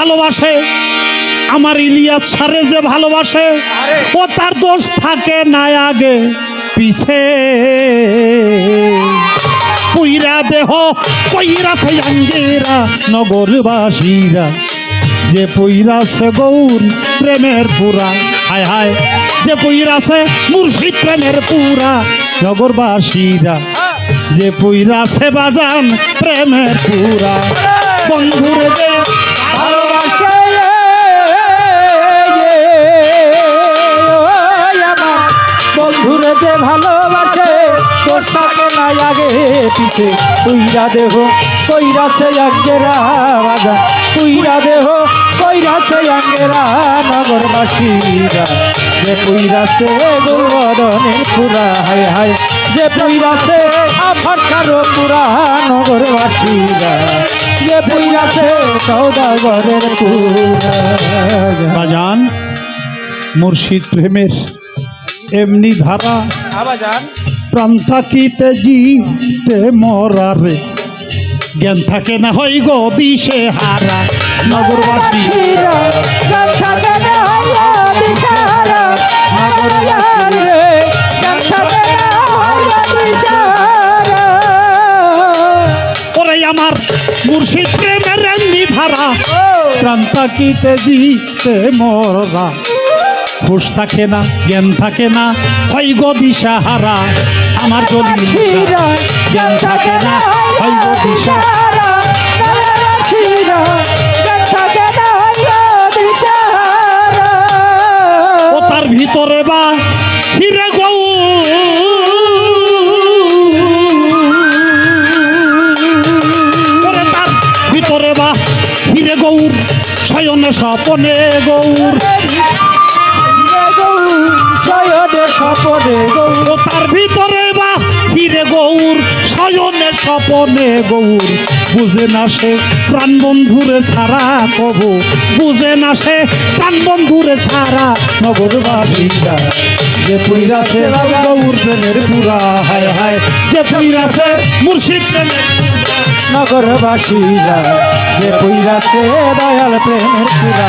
ভালোবাসে। আমার ইলিয়াস সারে যে ভালোবাসে, ও তার দোষ থাকে না আগে পিছে। পুইরা দেহ কইরা সে অঙ্গেরা নগরবাসীরা। যে পইরাছে গৌর প্রেমের পুরা, হায় হায়। যে পইরাছে মুর্শিদ প্রেমের পুরা, নগরবাসীরা। যে পইরাছে বাজান প্রেমের পুরা। বন্ধুরে আগে পিছে তুইরা দেহ কইরা সে আঙ্গেরা বাজা তুইরা দেহ কইরা সে আঙ্গেরা নগরবাসীরা যে পুইরা সে দুর্বদনের পুরা হায় হায়। যে পুইরা সে আফার কারও পুরা নগরবাসীরা যে পুইরা সে সৌদাগরের পুরা। বাজান মুর্শিদ প্রেমের এমনি ধারা। আবার যান প্রাণ থাকিতে জিতে মরারে জ্ঞান থাকে না হই গো দিশে হারা। নগরবাসী ওরে আমার মুর্শিদ প্রেমের ধারা প্রাণ থাকিতে জিতে মরা। হুশ থাকে না জ্ঞান থাকে না। হয় গো দিশাহারা আমার জলি জ্ঞান থাকে না হয় গো দিশা ও তার ভিতরে বা হিরে গৌ। তার ভিতরে বা হিরে গৌর শয়নে স্বপনে গৌর। তার ভিতরে বা গৌর স্বপনে গৌর। বুঝে না সে প্রাণ বন্ধুরে ছাড়া কবু। বুঝে না সে প্রাণ বন্ধুরে ছাড়া নগরবাসীরা যে। পুইরাছে গৌর প্রেমের পুরা, হায় হায়। যে পুইরাছে মুর্শিদ প্রেমের নগরবাসীরা যে। পইরাছে দয়াল প্রেমের পুরা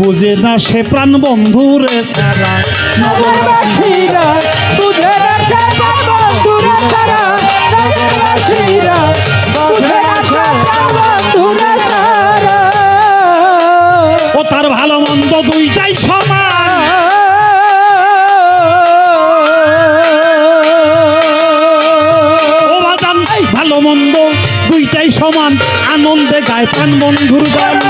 বুঝে না সে প্রাণ বন্ধুরে ছাড়া। নগরবাসীরা বুঝে রাখে বন্ধুরা সারা নগরবাসীরা বুঝে রাখে বন্ধুরা সারা ও তার ভালো মন্দ দুইটাই সমান। ও ভালো মন্দ দুইটাই সমান। আনন্দে গায় প্রাণ বন্ধুর গান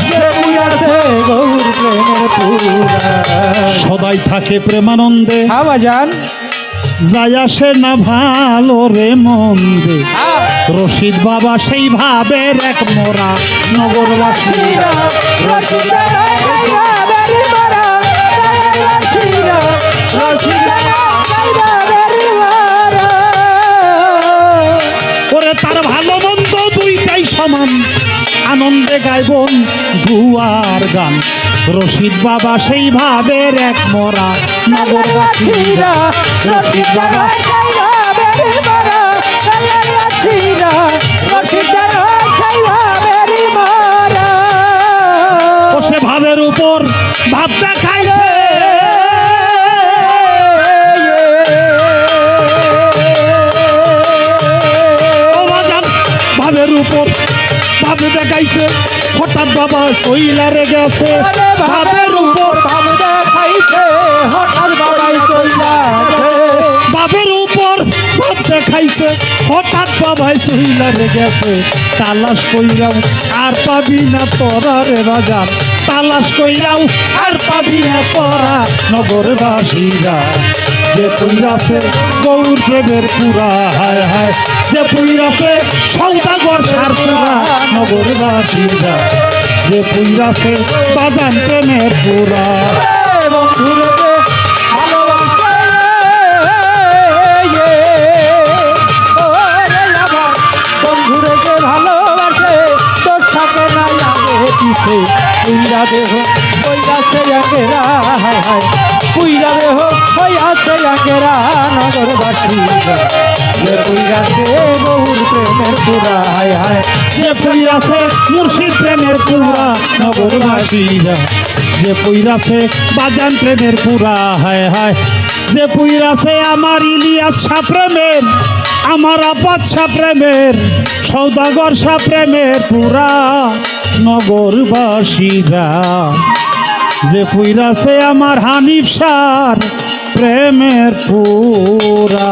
যে গৌর প্রেমের সদাই থাকে প্রেমানন্দে। হাওয়া যান। যায় আসে না ভালো রে মন্দে। রশিদ বাবা সেই ভাবের এক মোরা। নগরবাসীরা ওরে গান। রশিদ বাবা সেই ভাবের এক মরা। নগরবাসীরা রশিদ বাবা সে ভাবের উপর ভাবটা খাইছে ভাবের উপর ভাবে দেখাইছে হঠাৎ বাবা শৈলা রেগে আছে। ভাবের উপর ভাবে দেখাইছে হঠাৎ বাবাই শৈলা বাবের শৈলারে গেছে। তালাশ কইরাও, আর পাবি না তোরা রে রাজান তালাশ কইরাও, আর পাবি না তোরা নগরবাসীরা। যে পুইরাছে গৌর দেবের পুরা, হায় হায়। যে পুইরাছে সৌদাগর সার পুরা, নগরবাসীরা। যে পুইরাছে বাজান প্রেমের পুরা। বন্ধুরে সে প্রেমের পুরা যে মুর্শিদ প্রেমের পুরা যে পুইরাছে বাজান প্রেমের পুরা হায় হায় যে পুইরাছে আমার ইলিয়াস প্রেমের আমার আপাত প্রেমের সৌদাগর শাহ প্রেমের পুরা নগরবাসীরা। যে পুইরাছে আমার হানিফ সার প্রেমের পুরা